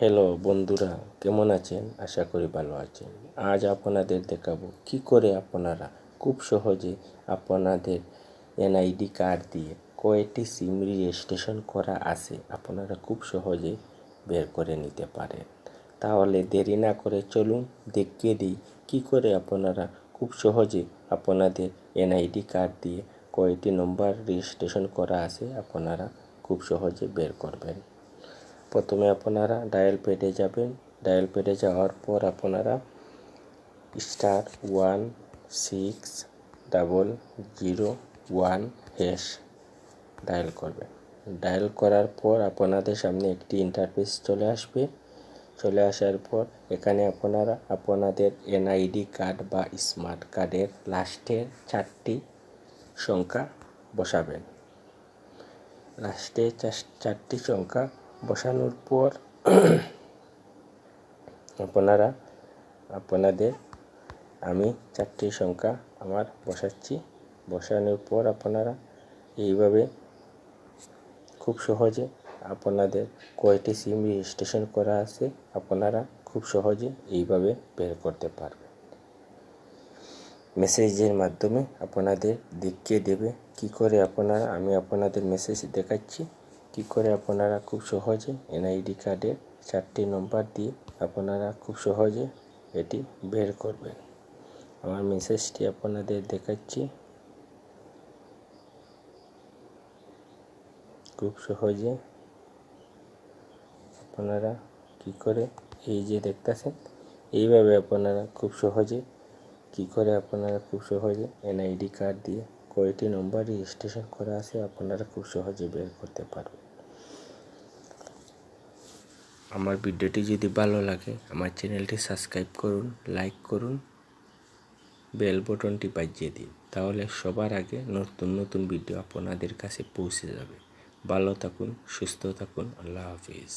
Hello বন্ধুরা, কেমন আছেন? আশা করি ভালো আছেন। আজ আপনাদের দেখাবো কি করে আপনারা খুব সহজে আপনাদের এনআইডি কার্ড দিয়ে কয়েকটি সিম রেজিস্ট্রেশন করা আছে, আপনারা খুব সহজে বের করে নিতে পারেন। তাহলে দেরি না করে চলুন দেখিয়ে দিই কী করে আপনারা খুব সহজে আপনাদের এনআইডি কার্ড দিয়ে কয়টি নম্বর রেজিস্ট্রেশন করা আছে, আপনারা খুব সহজে বের করবেন। প্রথমে আপনারা ডায়াল প্যাডে যাবেন। ডায়াল প্যাডে যাওয়ার পর আপনারা star one six double zero one hash dial করবেন। ডায়াল করার পর আপনাদের সামনে একটি ইন্টারফেস চলে আসবে। চলে আসার পর এখানে আপনারা আপনাদের এনআইডি কার্ড বা স্মার্ট কার্ডের লাস্টের চারটি সংখ্যা বসাবেন। লাস্টে চারটি সংখ্যা বসানোর পর আপনারা, আপনাদের আমি চারটি সংখ্যা আমার বসাচ্ছি। বসানোর পর আপনারা এইভাবে খুব সহজে আপনাদের কয়টি সিম রেজিস্ট্রেশন করা আছে আপনারা খুব সহজে এইভাবে বের করতে পারবেন। মেসেজের মাধ্যমে আপনাদের দেখিয়ে দেবে কি করে আপনারা, আমি আপনাদের মেসেজ দেখাচ্ছি। কি করে আপনারা খুব সহজে এনআইডি কার্ডের চারটি নম্বর দিয়ে আপনারা খুব সহজে এটি বের করবেন। আমার মেসেজটি আপনাদের দেখাচ্ছি। খুব সহজে আপনারা কি করে এই যে দেখতেছেন, এইভাবে আপনারা খুব সহজে কি করে আপনারা খুব সহজে এনআইডি কার্ড দিয়ে কয়টি নম্বর রেজিস্ট্রেশন করা আছে, আপনারা খুব সহজে বের করতে পারবেন। আমার ভিডিওটি যদি ভালো লাগে, আমার চ্যানেলটি সাবস্ক্রাইব করুন, লাইক করুন, বেল বটনটি বাজিয়ে দিন। তাহলে সবার আগে নতুন নতুন ভিডিও আপনাদের কাছে পৌঁছে যাবে। ভালো থাকুন, সুস্থ থাকুন, আল্লাহ হাফিজ।